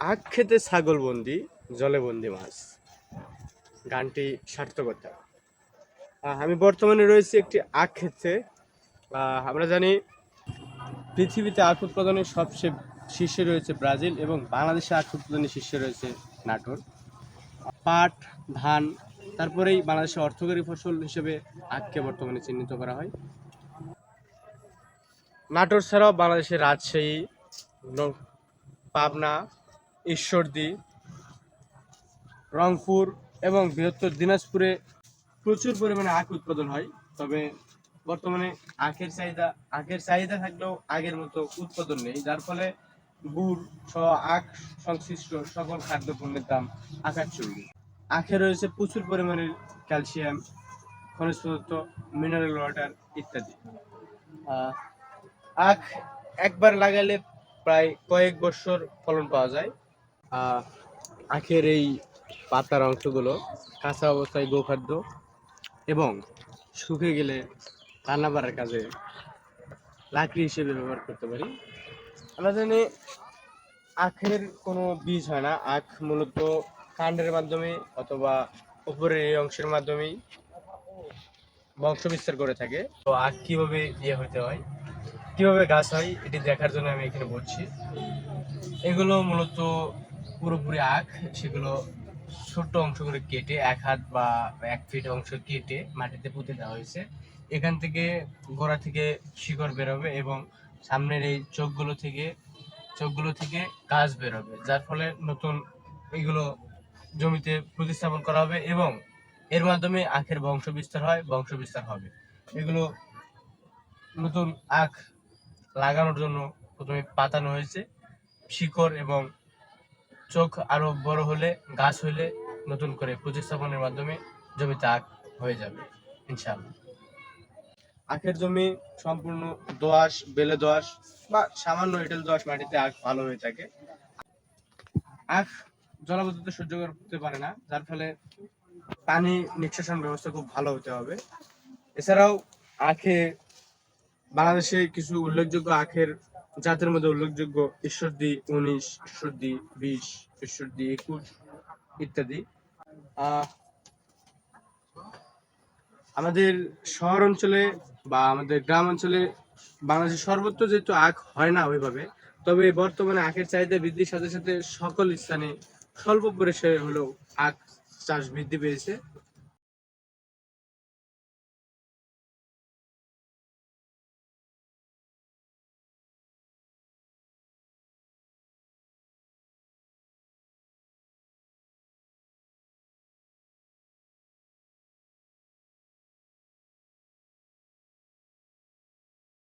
আখ খেতে ছাগল বন্দি, জলে বন্দি মাছ। গানটি সার্থকতা। আমি বর্তমানে রয়েছি একটি আখ ক্ষেত্রে আমরা জানি পৃথিবীতে আখ উৎপাদনের সবচেয়ে শীর্ষে রয়েছে ব্রাজিল এবং বাংলাদেশে আখ উৎপাদনের শীর্ষে রয়েছে নাটোর। পাট, ধান, তারপরেই বাংলাদেশের অর্থকরী ফসল হিসেবে আখকে বর্তমানে চিহ্নিত করা হয়। নাটোর ছাড়াও বাংলাদেশের রাজশাহী পাবনা ঈশ্বরদী, রংপুর এবং বৃহত্তর দিনাজপুরে প্রচুর পরিমাণে আখ উৎপাদন হয়। তবে বর্তমানে আখের চাহিদা আখের চাহিদা থাকলেও আগের মতো উৎপাদন নেই। যার ফলে গুড় সহ আখ সংশ্লিষ্ট সকল খাদ্যপণ্যের দাম আকাশ চলবে আখে রয়েছে প্রচুর পরিমাণে ক্যালসিয়াম, খনিজ পদার্থ, মিনারেল ওয়াটার ইত্যাদি। আখ একবার লাগালে প্রায় কয়েক বছর ফলন পাওয়া যায়। আখের এই পাতার অংশগুলো কাঁচা অবস্থায় গোখাদ্য এবং শুকে গেলে রান্না বাড়ার কাজে লাকড়ি হিসেবে ব্যবহার করতে পারি। আমরা জানি আখের কোনো বীজ হয় না। আখ মূলত কাণ্ডের মাধ্যমে অথবা উপরের এই অংশের মাধ্যমেই বংশ বিস্তার করে থাকে। তো আখ কীভাবে ইয়ে হতে হয়, কীভাবে গাছ হয়, এটি দেখার জন্য আমি এখানে বলছি। এগুলো মূলত পুরোপুরি আখ, সেগুলো ছোট্ট অংশ করে কেটে, এক হাত বা এক ফিট অংশ কেটে মাটিতে পুঁতে দেওয়া হয়েছে। এখান থেকে গোড়া থেকে শিকড় বেরোবে এবং সামনের এই চোখগুলো থেকে চোখগুলো থেকে গাছ বেরোবে, যার ফলে নতুন এগুলো জমিতে প্রতিস্থাপন করা হবে এবং এর মাধ্যমে আখের বংশ বিস্তার হয় বংশ বিস্তার হবে। এগুলো নতুন আখ লাগানোর জন্য প্রথমে পাতানো হয়েছে, শিকড় এবং চোখ আরও বড় হলে, গাছ হলে নতুন করে প্রতিস্থাপনের মাধ্যমে জমিতে আখ হয়ে যাবে, ইনশাআল্লাহ। আখের জমি সম্পূর্ণ দোআঁশ, বেলে দোআঁশ বা সামান্য এঁটেল দোআঁশ মাটিতে আখ ভালো হয়ে থাকে। আখ জলাবদ্ধতা সহ্য করতে পারে না, যার ফলে পানি নিষ্কাশন ব্যবস্থা খুব ভালো হতে হবে। এছাড়াও আখে বাংলাদেশে কিছু উল্লেখযোগ্য আখের জাতের মধ্যে উল্লেখযোগ্য ঈশ্বরদী, উনিশ, ঈশ্বরদী, বিশ, ঈশ্বরদী, একুশ ইত্যাদি। আমাদের শহর অঞ্চলে বা আমাদের গ্রাম অঞ্চলে বাংলাদেশের সর্বত্র যেহেতু আখ হয় না ওইভাবে, তবে বর্তমানে আখের চাহিদা বৃদ্ধির সাথে সাথে সকল স্থানে স্বল্প পরিসরে হলেও আখ চাষ বৃদ্ধি পেয়েছে।